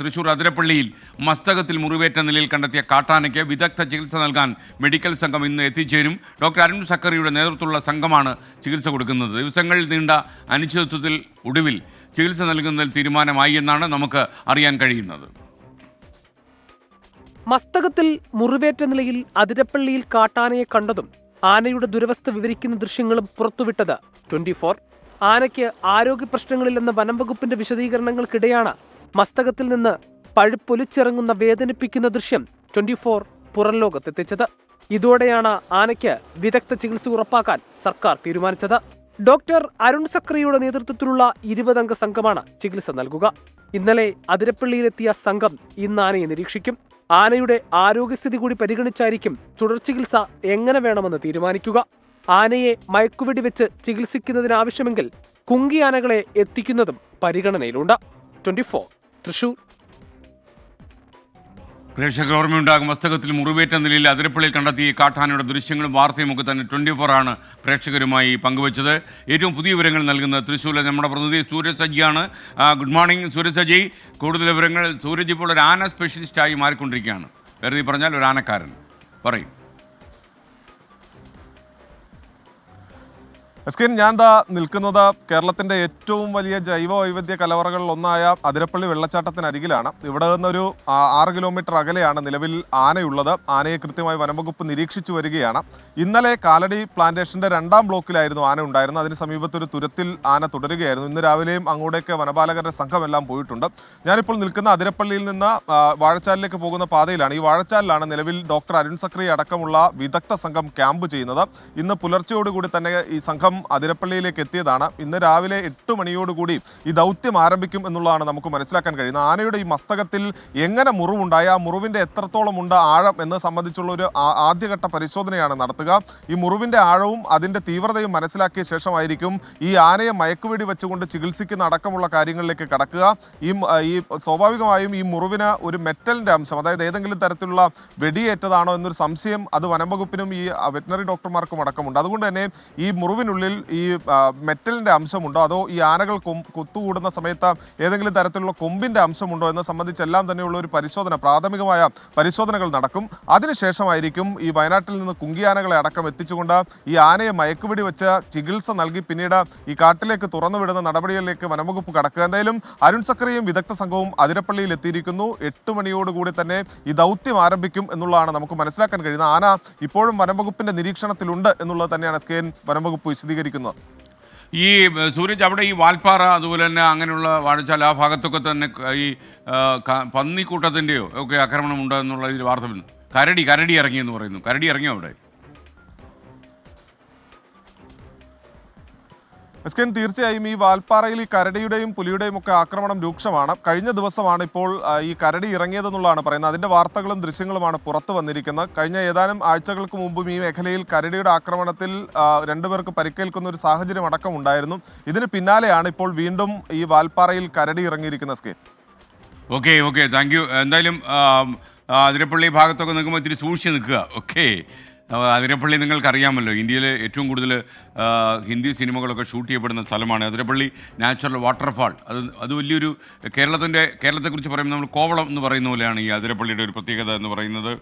തൃശൂർ അതിരപ്പള്ളിയിൽ മസ്തകത്തിൽ മുറിവേറ്റ നിലയിൽ കണ്ടെത്തിയ കാട്ടാനയ്ക്ക് വിദഗ്ധ ചികിത്സ നൽകാൻ മെഡിക്കൽ സംഘം ഇന്ന് എത്തിച്ചേരും. ഡോക്ടർ അരുൺ സക്കറിയുടെ നേതൃത്വത്തിലുള്ള സംഘമാണ് ചികിത്സ കൊടുക്കുന്നത്. ദിവസങ്ങളിൽ നീണ്ട അനിശ്ചിതത്വത്തിൽ ഒടുവിൽ ചികിത്സ നൽകുന്നതിൽ തീരുമാനമായി എന്നാണ് നമുക്ക് അറിയാൻ കഴിയുന്നത്. മസ്തകത്തിൽ മുറിവേറ്റ നിലയിൽ അതിരപ്പള്ളിയിൽ കാട്ടാനയെ കണ്ടതും ആനയുടെ ദുരവസ്ഥ വിവരിക്കുന്ന ദൃശ്യങ്ങളും പുറത്തുവിട്ടത്. ട്വന്റി ഫോർ ആനയ്ക്ക് ആരോഗ്യ പ്രശ്നങ്ങളില്ലെന്ന വനം വകുപ്പിന്റെ വിശദീകരണങ്ങൾക്കിടെയാണ് മസ്തകത്തിൽ നിന്ന് പഴുപ്പൊലിച്ചിറങ്ങുന്ന വേദനിപ്പിക്കുന്ന ദൃശ്യം ട്വന്റി ഫോർ പുറം ലോകത്തെത്തിച്ചത്. ഇതോടെയാണ് ആനയ്ക്ക് വിദഗ്ധ ചികിത്സ ഉറപ്പാക്കാൻ സർക്കാർ തീരുമാനിച്ചത്. ഡോക്ടർ അരുൺ സക്രിയുടെ നേതൃത്വത്തിലുള്ള ഇരുപതംഗ സംഘമാണ് ചികിത്സ നൽകുക. ഇന്നലെ അതിരപ്പള്ളിയിലെത്തിയ സംഘം ഇന്ന് ആനയെ നിരീക്ഷിക്കും. ആനയുടെ ആരോഗ്യസ്ഥിതി കൂടി പരിഗണിച്ചായിരിക്കും തുടർ ചികിത്സ എങ്ങനെ വേണമെന്ന് തീരുമാനിക്കുക. ആനയെ മയക്കുവെടി വെച്ച് ചികിത്സിക്കുന്നതിനാവശ്യമെങ്കിൽ കുങ്കി ആനകളെ എത്തിക്കുന്നതും പരിഗണനയിലുണ്ട്. ട്വന്റി തൃശൂർ. പ്രേക്ഷക ഓർമ്മയുണ്ടാകും മസ്തകത്തിൽ മുറിവേറ്റ നിലയിൽ അതിരപ്പള്ളിയിൽ കണ്ടെത്തിയ കാട്ടാനയുടെ ദൃശ്യങ്ങളും വാർത്തയും ഒക്കെ തന്നെ ട്വന്റി ഫോർ ആണ് പ്രേക്ഷകരുമായി പങ്കുവച്ചത്. ഏറ്റവും പുതിയ വിവരങ്ങൾ നൽകുന്നത് തൃശ്ശൂരിലെ നമ്മുടെ പ്രതിനിധി സൂരജ് സജിയാണ് ഗുഡ് മോർണിംഗ് സൂരജ് സജി കൂടുതൽ വിവരങ്ങൾ സൂരജ് ഇപ്പോൾ ഒരു ആന സ്പെഷ്യലിസ്റ്റായി മാറിക്കൊണ്ടിരിക്കുകയാണ്. വെറുതെ പറഞ്ഞാൽ ഒരു ആനക്കാരൻ. പറയും. എസ്കിൻ ഞാൻ ദാ നിൽക്കുന്നത് കേരളത്തിന്റെ ഏറ്റവും വലിയ ജൈവ വൈവിധ്യ കലവറകളിൽ ഒന്നായ അതിരപ്പള്ളി വെള്ളച്ചാട്ടത്തിനരികിലാണ്. ഇവിടെ നിന്നൊരു ആറ് കിലോമീറ്റർ അകലെയാണ് നിലവിൽ ആനയുള്ളത്. ആനയെ കൃത്യമായി വനംവകുപ്പ് നിരീക്ഷിച്ചു വരികയാണ്. ഇന്നലെ കാലടി പ്ലാന്റേഷന്റെ രണ്ടാം ബ്ലോക്കിലായിരുന്നു ആന ഉണ്ടായിരുന്നത്. അതിന് സമീപത്തൊരു തുരത്തിൽ ആന തുടരുകയായിരുന്നു. ഇന്ന് രാവിലെയും അങ്ങോട്ടേക്ക് വനപാലകരുടെ സംഘമെല്ലാം പോയിട്ടുണ്ട്. ഞാനിപ്പോൾ നിൽക്കുന്ന അതിരപ്പള്ളിയിൽ നിന്ന് വാഴച്ചാലിലേക്ക് പോകുന്ന പാതയിലാണ്. ഈ വാഴച്ചാലിലാണ് നിലവിൽ ഡോക്ടർ അരുൺ സക്രി അടക്കമുള്ള വിദഗ്ധ സംഘം ക്യാമ്പ് ചെയ്യുന്നത്. ഇന്ന് പുലർച്ചയോടുകൂടി തന്നെ ഈ സംഘം അതിരപ്പള്ളിയിലേക്ക് എത്തിയതാണ്. ഇന്ന് രാവിലെ എട്ട് മണിയോടുകൂടി ഈ ദൗത്യം ആരംഭിക്കും എന്നുള്ളതാണ് നമുക്ക് മനസ്സിലാക്കാൻ കഴിയുന്നത്. ആനയുടെ ഈ മസ്തകത്തിൽ എങ്ങനെ മുറിവുണ്ടായി? ആ മുറിവിന്റെ എത്രത്തോളം ഉണ്ട് ആഴം എന്ന് സംബന്ധിച്ചുള്ള ഒരു ആദ്യഘട്ട പരിശോധനയാണ് നടത്തുക. ഈ മുറിവിന്റെ ആഴവും അതിന്റെ തീവ്രതയും മനസ്സിലാക്കിയ ശേഷമായിരിക്കും ഈ ആനയെ മയക്കുവെടി വെച്ചുകൊണ്ട് ചികിത്സിക്കുന്ന അടക്കമുള്ള കാര്യങ്ങളിലേക്ക് കടക്കുക. ഈ ഈ സ്വാഭാവികമായും ഈ മുറിവിന് ഒരു മെറ്റലിന്റെ അംശം അതായത് ഏതെങ്കിലും തരത്തിലുള്ള വെടിയേറ്റതാണോ എന്നൊരു സംശയം അത് വനംവകുപ്പിനും ഈ വെറ്റിനറി ഡോക്ടർമാർക്കും അടക്കമുണ്ട്. അതുകൊണ്ട് തന്നെ ഈ മുറിവിനുള്ളിൽ ഈ മെറ്റലിന്റെ അംശമുണ്ടോ? അതോ ഈ ആനകൾ കുത്തുകൂടുന്ന സമയത്ത് ഏതെങ്കിലും തരത്തിലുള്ള കൊമ്പിന്റെ അംശമുണ്ടോ? എന്ന് സംബന്ധിച്ചെല്ലാം തന്നെയുള്ള ഒരു പരിശോധന പ്രാഥമികമായ പരിശോധനകൾ നടക്കും. അതിനുശേഷമായിരിക്കും ഈ വയനാട്ടിൽ നിന്ന് കുങ്കിയാനകളെ അടക്കം എത്തിച്ചുകൊണ്ട് ഈ ആനയെ മയക്കുപിടി വെച്ച് ചികിത്സ നൽകി പിന്നീട് ഈ കാട്ടിലേക്ക് തുറന്നുവിടുന്ന നടപടികളിലേക്ക് വനംവകുപ്പ് കടക്കുക. എന്തായാലും അരുൺ സക്കറിയും വിദഗ്ധ സംഘവും അതിരപ്പള്ളിയിൽ എത്തിയിരിക്കുന്നു. എട്ട് മണിയോടുകൂടി തന്നെ ഈ ദൗത്യം ആരംഭിക്കും എന്നുള്ളതാണ് നമുക്ക് മനസ്സിലാക്കാൻ കഴിയുന്നത്. ആന ഇപ്പോഴും വനംവകുപ്പിന്റെ നിരീക്ഷണത്തിലുണ്ട് എന്നുള്ളത് തന്നെയാണ് എസ് വനംവകുപ്പ് വിശദീകരിക്കുന്നത് ഈ സൂരജ് അവിടെ ഈ വാൽപ്പാറ അതുപോലെ തന്നെ അങ്ങനെയുള്ള വാഴച്ചാൽ ആ ഭാഗത്തൊക്കെ തന്നെ ഈ പന്നിക്കൂട്ടത്തിന്റെയോ ഒക്കെ ആക്രമണം ഉണ്ടെന്നുള്ള ഇതിൽ വാർത്ത കരടി കരടി ഇറങ്ങിയെന്ന് പറയുന്നു. കരടി ഇറങ്ങിയോ അവിടെ? എസ് കെ തീർച്ചയായും ഈ വാൽപ്പാറയിൽ ഈ കരടിയുടെയും പുലിയുടെയും ഒക്കെ ആക്രമണം രൂക്ഷമാണ്. കഴിഞ്ഞ ദിവസമാണ് ഇപ്പോൾ ഈ കരടി ഇറങ്ങിയതെന്നുള്ളതാണ് പറയുന്നത്. അതിന്റെ വാർത്തകളും ദൃശ്യങ്ങളുമാണ് പുറത്തു വന്നിരിക്കുന്നത്. കഴിഞ്ഞ ഏതാനും ആഴ്ചകൾക്ക് മുമ്പും ഈ മേഖലയിൽ കരടിയുടെ ആക്രമണത്തിൽ രണ്ടുപേർക്ക് പരിക്കേൽക്കുന്ന ഒരു സാഹചര്യം അടക്കം ഉണ്ടായിരുന്നു. ഇതിന് പിന്നാലെയാണ് ഇപ്പോൾ വീണ്ടും ഈ വാൽപ്പാറയിൽ കരടി ഇറങ്ങിയിരിക്കുന്ന S K okay okay. Thank you. എന്തായാലും അതിരപ്പള്ളി ഭാഗത്തൊക്കെ നിൽക്കുമ്പോൾ ഇത്തിരി സൂക്ഷിച്ച് നിൽക്കുക. ഓക്കെ. അതിരപ്പള്ളി നിങ്ങൾക്കറിയാമല്ലോ ഇന്ത്യയിലെ ഏറ്റവും കൂടുതൽ ഹിന്ദി സിനിമകളൊക്കെ ഷൂട്ട് ചെയ്യപ്പെടുന്ന സ്ഥലമാണ് അതിരപ്പള്ളി നാച്ചുറൽ വാട്ടർഫാൾ. അത് അത് വലിയൊരു കേരളത്തിന്റെ കേരളത്തെക്കുറിച്ച് പറയുമ്പോൾ നമ്മൾ കോവളം എന്ന് പറയുന്ന പോലെയാണ് ഈ അതിരപ്പള്ളിയുടെ ഒരു പ്രത്യേകത എന്ന് പറയുന്നത്.